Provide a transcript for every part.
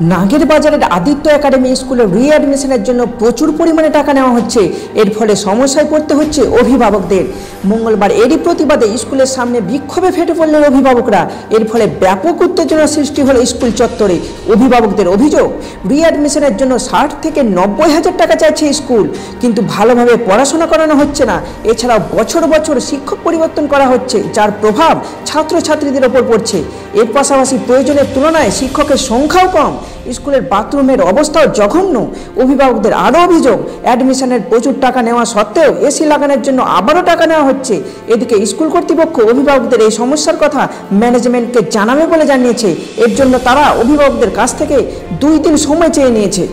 নাগের বাজারের আদিত্য একাডেমি স্কুলে রিঅ্যাডমিশনের জন্য প্রচুর পরিমাণে টাকা নেওয়া হচ্ছে। এর ফলে সমস্যায় পড়তে হচ্ছে অভিভাবকদের। মঙ্গলবার এরই প্রতিবাদে স্কুলের সামনে বিক্ষোভে ফেটে পড়লেন অভিভাবকরা। এর ফলে ব্যাপক উত্তেজনার সৃষ্টি হলো স্কুল চত্বরে। অভিভাবকদের অভিযোগ রিঅ্যাডমিশনের জন্য ষাট থেকে নব্বই হাজার টাকা চাইছে স্কুল, কিন্তু ভালোভাবে পড়াশোনা করানো হচ্ছে না। এছাড়াও বছর বছর শিক্ষক পরিবর্তন করা হচ্ছে, যার প্রভাব ছাত্রছাত্রীদের ওপর পড়ছে। এর পাশাপাশি প্রয়োজনের তুলনায় শিক্ষকের সংখ্যাও কম। স্কুলের বাথরুমের অবস্থাও জঘন্য। অভিভাবকদের আরও অভিযোগ অ্যাডমিশনের প্রচুর টাকা নেওয়া সত্ত্বেও এসি লাগানোর জন্য আবারও টাকা নেওয়া হচ্ছে। এদিকে স্কুল কর্তৃপক্ষ অভিভাবকদের এই সমস্যার কথা ম্যানেজমেন্টকে জানাবে বলে জানিয়েছে। এর জন্য তারা অভিভাবকদের কাছ থেকে দুই দিন সময় চেয়ে নিয়েছে।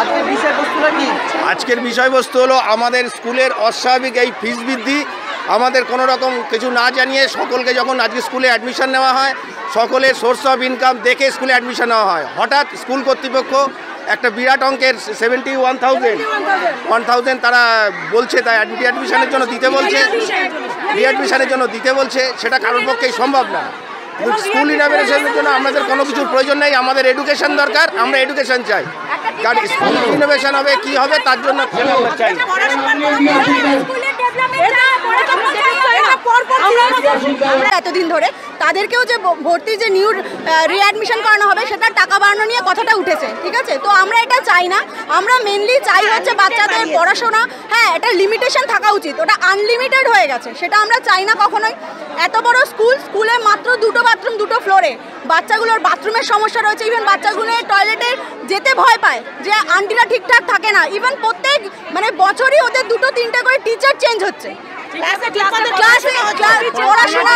আজকের বিষয়বস্তুটা কি? আজকের বিষয়বস্তু হলো আমাদের স্কুলের অস্বাভাবিক এই ফিস বৃদ্ধি আমাদের কোনো রকম কিছু না জানিয়ে সকলকে যখন আজকে স্কুলে অ্যাডমিশন নেওয়া হয় সকলের সোর্স অফ ইনকাম দেখে স্কুলে অ্যাডমিশন নেওয়া হয়। হঠাৎ স্কুল কর্তৃপক্ষ একটা বিরাট অঙ্কের seventy one thousand one thousand তারা বলছে তাই অ্যাডমিশনের জন্য দিতে বলছে রিঅ্যাডমিশনের জন্য দিতে বলছে সেটা কারোর পক্ষেই সম্ভব না। স্কুল ইনোভেশনের জন্য আমাদের কোনো কিছুর প্রয়োজন নেই আমাদের এডুকেশন দরকার আমরা এডুকেশন চাই। কারণ স্কুল ইনোভেশন হবে কি হবে তার জন্য চাই। এতদিন ধরে তাদেরকেও যে ভর্তি যে নিউ রিঅ্যাডমিশন করানো হবে, সেটা টাকা বাড়ানো নিয়ে কথাটা উঠেছে, ঠিক আছে? তো আমরা এটা চাই না। আমরা মেনলি চাই হচ্ছে বাচ্চাদের পড়াশোনা। হ্যাঁ এটা লিমিটেশন থাকা উচিত। ওটা আনলিমিটেড হয়ে গেছে। সেটা আমরা চাই না কখনোই। এত বড় স্কুল স্কুলে মাত্র দুটো বাথরুম দুটো ফ্লোরে বাচ্চাগুলোর বাথরুমের সমস্যা রয়েছে। ইভেন বাচ্চাগুলো টয়লেটে যেতে ভয় পায় যে আন্টিরা ঠিকঠাক থাকে না। ইভেন প্রত্যেক মানে বছরই ওদের দুটো, তিনটে করে টিচার চেঞ্জ হচ্ছে। পড়াশোনা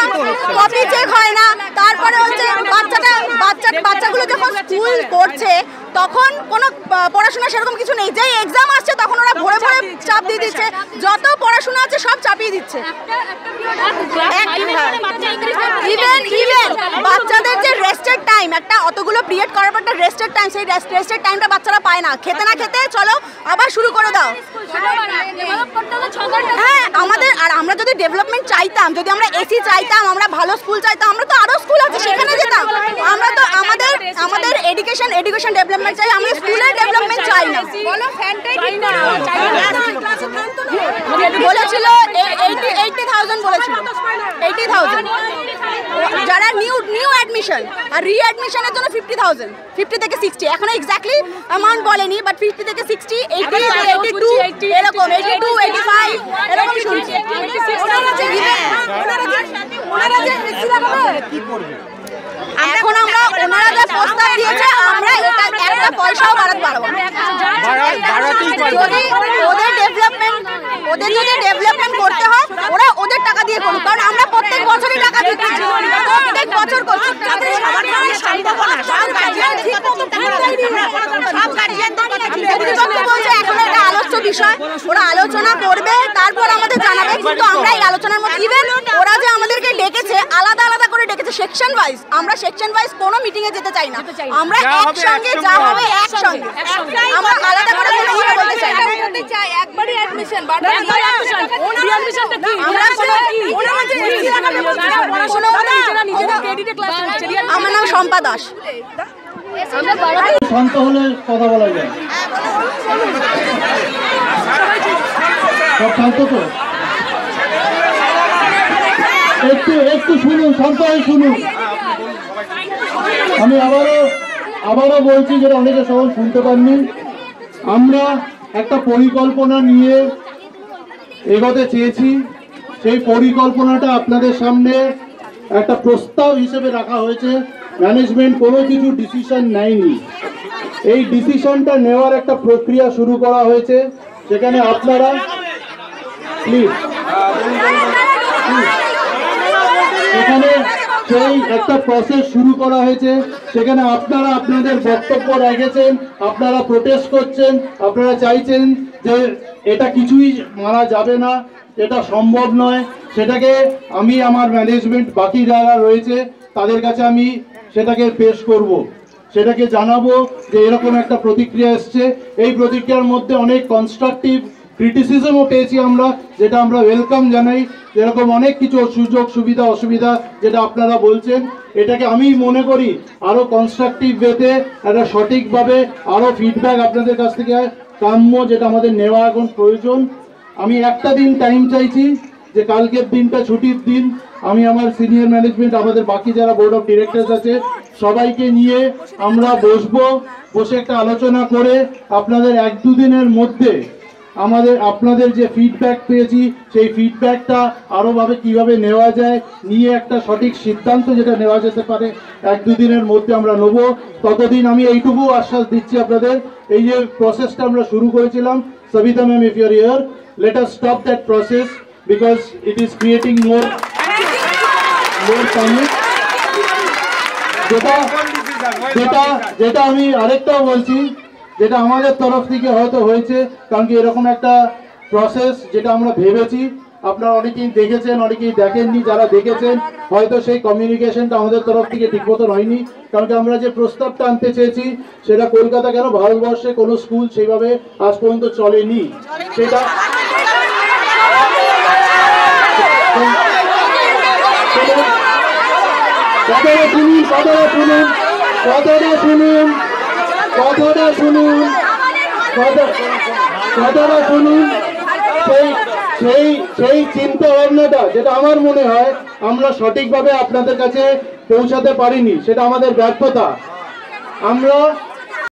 কপি চেক হয় না। তারপরে হচ্ছে বাচ্চাটা বাচ্চা বাচ্চাগুলো যখন স্কুল করছে তখন কোনো পড়াশোনা সেরকম কিছু নেই। যেই এক্সাম আসছে তখন ওরা ভরে ভরে চাপ দিয়ে দিচ্ছে। যত পড়াশোনা আছে সব চাপিয়ে দিচ্ছে। ইভেন ইভেন বাচ্চাদের যে রেস্টের টাইম একটা অতগুলো পিরিয়ড করার পর একটা রেস্টের টাইম সেই রেস্টের টাইমটা বাচ্চারা পায় না। খেতে না খেতে চলো আবার শুরু করে দাও। হ্যাঁ আমরা যদি ডেভেলপমেন্ট চাইতাম, যদি আমরা এসি চাইতাম, আমরা ভালো স্কুল চাইতাম, আমরা তো আরও স্কুল আছে, সেখানে যেতাম আমরা তো আমাদের আমাদের এডুকেশন এডুকেশন ডেভেলপমেন্ট চাই আমরা স্কুলের ডেভেলপমেন্ট চাই না। বলেছিল এইটি এইটি থাউজেন্ড বলেছিল। এইটি থাউজেন্ড যারা নিউ নিউ অ্যাডমিশন আর রি রিঅ্যাডমিশনের জন্য ফিফটি থাউজেন্ড ফিফটি থেকে সিক্সটি এখনও এক্স্যাক্টলি অ্যামাউন্ট বলেনি বাট ফিফটি থেকে সিক্সটি এইটি এইটি টু এরকম এইটি টু এইটি ফাইভ এরকম শুনছি। এখন আমরা ওনারা যে প্রস্তাব দিয়েছে আমরা এটা একটা পয়সাও বাড়াতে পারব যদি ওদের ডেভেলপমেন্ট ওদের যদি ডেভেলপমেন্ট করতে হয় ওরা ওদের টাকা দিয়ে করুক। কারণ আমরা প্রত্যেক বছরই টাকা দিচ্ছি। প্রত্যেক বছর করছি। কর্তৃপক্ষ বলছে এখন এটা আলোচ্য বিষয় ওরা আলোচনা করবে তারপর আমাদের জানাবে। কিন্তু আমরা এই আলোচনার মধ্যে ইভেন ওরা যে আমাদেরকে ডেকেছে আলাদা আলাদা করে ডেকেছে সেকশন ওয়াইজ আমরা সেকশন ওয়াইজ কোনো মিটিং এ যেতে চাই না। আমরা একসঙ্গে যা হবে একসঙ্গে। আমরা আলাদা করে কোনো কথা বলতে চাই না। একবারই অ্যাডমিশন আমরা কোনো আমার নাম শম্পা দাস। শান্ত হলে কথা বলা যায়। সব শান্ত তো? একটু একটু শুনুন শান্ত হয়ে শুনুন। আমি আবারও আবারও বলছি যেটা অনেকে সবাই শুনতে পাননি। আমরা একটা পরিকল্পনা নিয়ে এগোতে চেয়েছি। সেই পরিকল্পনাটা আপনাদের সামনে একটা প্রস্তাব হিসেবে রাখা হয়েছে। ম্যানেজমেন্ট কোনো কিছু ডিসিশন নেয়নি। এই ডিসিশনটা নেওয়ার একটা প্রক্রিয়া শুরু করা হয়েছে। সেখানে আপনারা প্লিজ এখানে সেই একটা প্রসেস শুরু করা হয়েছে। সেখানে আপনারা আপনাদের বক্তব্য রেখেছেন, আপনারা প্রোটেস্ট করছেন, আপনারা চাইছেন যে এটা কিছুই মারা যাবে না, এটা সম্ভব নয়। সেটাকে আমি আমার ম্যানেজমেন্ট বাকি যারা রয়েছে, তাদের কাছে আমি সেটাকে পেশ করব। সেটাকে জানাব যে এরকম একটা প্রতিক্রিয়া এসছে। এই প্রতিক্রিয়ার মধ্যে অনেক কনস্ট্রাকটিভ ক্রিটিসিজমও পেয়েছি আমরা, যেটা আমরা ওয়েলকাম জানাই। যেরকম অনেক কিছু সুযোগ, সুবিধা, অসুবিধা যেটা আপনারা বলছেন, এটাকে আমি মনে করি আরও কনস্ট্রাকটিভ ওয়েতে একটা সঠিকভাবে আরও ফিডব্যাক আপনাদের কাছ থেকে কাম্য যেটা আমাদের নেওয়া এখন প্রয়োজন। আমি একটা দিন টাইম চাইছি যে কালকের দিনটা ছুটির দিন, আমি আমার সিনিয়র ম্যানেজমেন্ট আমাদের বাকি যারা বোর্ড অফ ডিরেক্টরস আছে, সবাইকে নিয়ে আমরা বসবো, বসে একটা আলোচনা করে আপনাদের এক দুদিনের মধ্যে আমাদের আপনাদের যে ফিডব্যাক পেয়েছি সেই ফিডব্যাকটা আরোভাবে কীভাবে নেওয়া যায় নিয়ে একটা সঠিক সিদ্ধান্ত যেটা নেওয়া যেতে পারে এক দুদিনের মধ্যে আমরা নেব। ততদিন আমি এইটুকু আশ্বাস দিচ্ছি আপনাদের। এই যে প্রসেসটা আমরা শুরু করেছিলাম Savita ma'am if your year let us stop that process because it is creating more more যেটা যেটা আমি আরেকটাও বলছি যেটা আমাদের তরফ থেকে হয়তো হয়েছে কারণ কি এরকম একটা প্রসেস যেটা আমরা ভেবেছি। আপনারা অনেকেই দেখেছেন অনেকেই দেখেননি যারা দেখেছেন হয়তো সেই কমিউনিকেশনটা আমাদের তরফ থেকে ঠিক মতন হয়নি। কারণ কি আমরা যে প্রস্তাবটা আনতে চেয়েছি সেটা কলকাতা কেন? ভারতবর্ষে কোনো স্কুল সেইভাবে আজ পর্যন্ত চলেনি। সেটা কথাটা শুনুন কথাটা শুনুন কথাটা শুনুন। কথাটা শুনুন। কথা- কথাটা শুনুন। সেই সেই সেই চিন্তা ভাবনাটা যেটা আমার মনে হয় আমরা সঠিকভাবে আপনাদের কাছে পৌঁছাতে পারিনি সেটা আমাদের ব্যর্থতা। আমরা